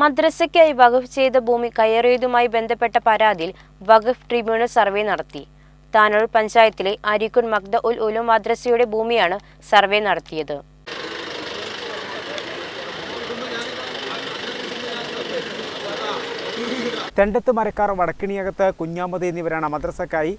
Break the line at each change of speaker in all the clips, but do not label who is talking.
മദ്രസയ്ക്കായി വഖഫ് ചെയ്ത ഭൂമി കയറിയതുമായി ബന്ധപ്പെട്ട പരാതിയിൽ വഖഫ് ട്രിബ്യൂണൽ സർവേ നടത്തി. താനൂർ പഞ്ചായത്തിലെ അരിക്കുൻ മഗ്ദ ഉൽ ഉലു മദ്രസയുടെ ഭൂമിയാണ് സർവേ നടത്തിയത്.
തെണ്ടത്ത് മരക്കാർ വടക്കിണിയകത്ത് കുഞ്ഞാമത് എന്നിവരാണ് മദ്രസക്കായി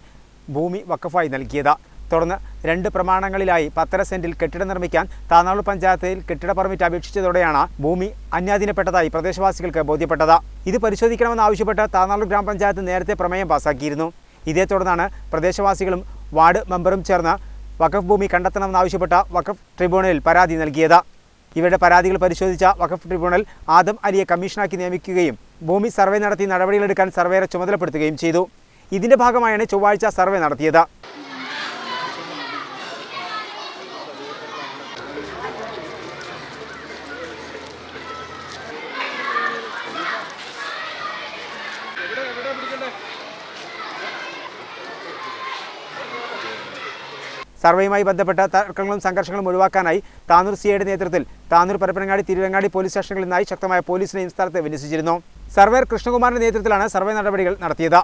ഭൂമി വക്കഫായി നൽകിയത്. തുടർന്ന് രണ്ട് പ്രമാണങ്ങളിലായി പത്തര സെന്റിൽ കെട്ടിടം നിർമ്മിക്കാൻ താനാളൂർ പഞ്ചായത്തിൽ കെട്ടിട പെർമിറ്റ് അപേക്ഷിച്ചതോടെയാണ് ഭൂമി അന്യാധീനപ്പെട്ടതായി പ്രദേശവാസികൾക്ക് ബോധ്യപ്പെട്ടത്. ഇത് പരിശോധിക്കണമെന്നാവശ്യപ്പെട്ട് താനാളൂർ ഗ്രാമപഞ്ചായത്ത് നേരത്തെ പ്രമേയം പാസാക്കിയിരുന്നു. ഇതേ തുടർന്നാണ് പ്രദേശവാസികളും വാർഡ് മെമ്പറും ചേർന്ന് വഖഫ് ഭൂമി കണ്ടെത്തണമെന്നാവശ്യപ്പെട്ട വഖഫ് ട്രിബ്യൂണലിൽ പരാതി നൽകിയത്. ഇവരുടെ പരാതികൾ പരിശോധിച്ച വഖഫ് ട്രിബ്യൂണൽ ആദം അലിയെ കമ്മീഷനാക്കി നിയമിക്കുകയും ഭൂമി സർവേ നടത്തി നടപടികളെടുക്കാൻ സർവേയറെ ചുമതലപ്പെടുത്തുകയും ചെയ്തു. ഇതിന്റെ ഭാഗമായാണ് ചൊവ്വാഴ്ച സർവേ നടത്തിയത്. സർവേയുമായി ബന്ധപ്പെട്ട തർക്കങ്ങളും സംഘർഷങ്ങളും ഒഴിവാക്കാനായി താനൂർ സിഐയുടെ നേതൃത്വത്തിൽ താനൂർ പരപ്പനങ്ങാടി തിരുവങ്ങാടി പോലീസ് സ്റ്റേഷനുകളിൽ നിന്നായി ശക്തമായ പോലീസിനെയും സ്ഥലത്ത് വിന്യസിച്ചിരുന്നു. സർവേർ കൃഷ്ണകുമാറിന്റെ നേതൃത്വത്തിലാണ് സർവേ നടപടികൾ നടത്തിയത്.